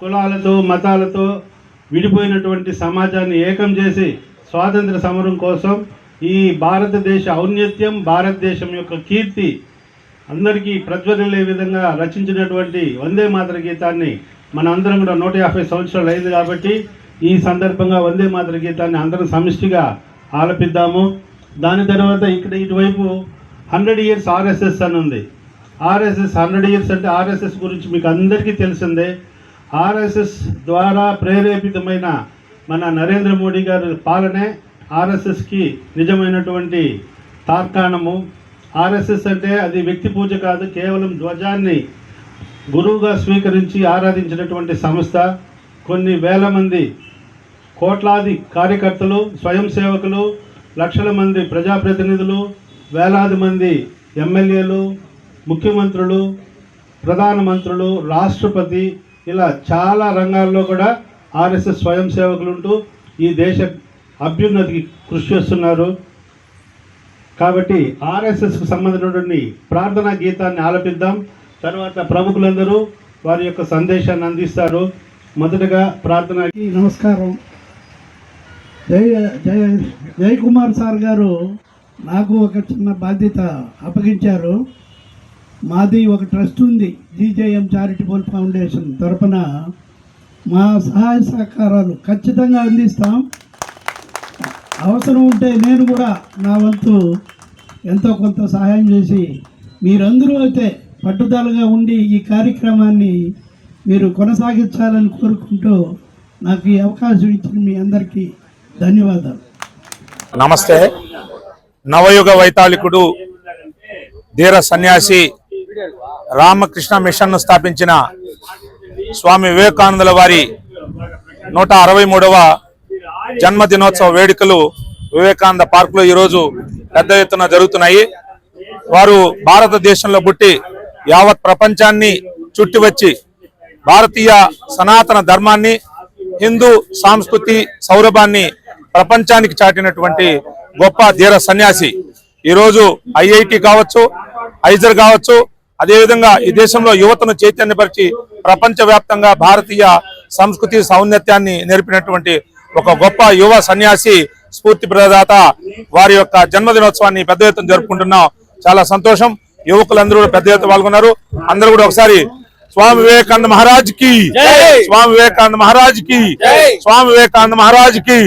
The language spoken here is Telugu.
కులాలతో మతాలతో విడిపోయినటువంటి సమాజాన్ని ఏకం చేసి స్వాతంత్ర సమరం కోసం ఈ భారతదేశ ఔన్నత్యం భారతదేశం యొక్క కీర్తి అందరికీ ప్రజ్వరిల్లే విధంగా రచించినటువంటి వందే మాతర గీతాన్ని మన అందరం కూడా నూట యాభై సంవత్సరాలు అయింది కాబట్టి ఈ సందర్భంగా వందే మాతర గీతాన్ని అందరం సమిష్టిగా ఆలపిద్దాము. దాని తర్వాత ఇక్కడ ఇటువైపు హండ్రెడ్ ఇయర్స్ ఆర్ఎస్ఎస్ అని ఉంది. ఆర్ఎస్ఎస్ హండ్రెడ్ ఇయర్స్ అంటే ఆర్ఎస్ఎస్ గురించి మీకు అందరికీ తెలిసిందే. ఆర్ఎస్ఎస్ ద్వారా ప్రేరేపితమైన మన నరేంద్ర మోడీ గారి పాలనే ఆర్ఎస్ఎస్కి నిజమైనటువంటి తార్కాణము. ఆర్ఎస్ఎస్ అంటే అది వ్యక్తి పూజ కాదు కేవలం ధ్వజాన్ని గురువుగా స్వీకరించి ఆరాధించినటువంటి సంస్థ. కొన్ని వేల మంది కోట్లాది కార్యకర్తలు స్వయం సేవకులు లక్షల మంది ప్రజాప్రతినిధులు వేలాది మంది ఎమ్మెల్యేలు ముఖ్యమంత్రులు ప్రధానమంత్రులు రాష్ట్రపతి ఇలా చాలా రంగాల్లో కూడా ఆర్ఎస్ఎస్ స్వయం సేవకులు ఉంటూ ఈ దేశ అభ్యున్నతికి కృషి చేస్తున్నారు. కాబట్టి ఆర్ఎస్ఎస్కు సంబంధించినటువంటి ప్రార్థనా గీతాన్ని ఆలపిద్దాం. తర్వాత ప్రముఖులందరూ వారి యొక్క సందేశాన్ని అందిస్తారు. మొదటగా ప్రార్థన నమస్కారం. జయ జయ జయకుమార్ సార్ గారు నాకు ఒక చిన్న బాధ్యత అప్పగించారు. మాది ఒక ట్రస్ట్ ఉంది జీజేఎం చారిటబుల్ ఫౌండేషన్ తరపున. మా సహాయ సహకారాలు ఖచ్చితంగా అందిస్తాం. అవసరం ఉంటే నేను కూడా నా వంతు ఎంతో కొంత సహాయం చేసి మీరందరూ అయితే పట్టుదలగా ఉండి ఈ కార్యక్రమాన్ని మీరు కొనసాగించాలని కోరుకుంటూ నాకు ఈ అవకాశం ఇచ్చిన మీ అందరికీ ధన్యవాదాలు. నమస్తే. నవయుగ వైతాళికుడు ధీర సన్యాసి రామకృష్ణ మిషన్ను స్థాపించిన స్వామి వివేకానందుల వారి నూట అరవై మూడవ జన్మదినోత్సవ వేడుకలు వివేకానంద పార్కులో ఈరోజు పెద్ద ఎత్తున జరుగుతున్నాయి. వారు భారతదేశంలో పుట్టి యావత్ ప్రపంచాన్ని చుట్టి వచ్చి భారతీయ సనాతన ధర్మాన్ని హిందూ సాంస్కృతి సౌరభాన్ని ప్రపంచానికి చాటినటువంటి గొప్ప ధీర సన్యాసి. ఈరోజు ఐఐటి కావచ్చు ఐజర్ కావచ్చు అదేవిధంగా ఈ దేశంలో యువతను చైతన్యపరిచి ప్రపంచ వ్యాప్తంగా భారతీయ సంస్కృతి సౌన్నత్యాన్ని నేర్పినటువంటి ఒక గొప్ప యువ సన్యాసి స్ఫూర్తి ప్రదాత వారి యొక్క జన్మదినోత్సవాన్ని పెద్ద ఎత్తున జరుపుకుంటున్నాం. చాలా సంతోషం. యువకులందరూ కూడా పెద్ద ఎత్తున పాల్గొన్నారు. అందరూ కూడా ఒకసారి స్వామి వివేకానంద మహారాజ్కి స్వామి వివేకానంద మహారాజ్కి స్వామి వివేకానంద మహారాజ్కి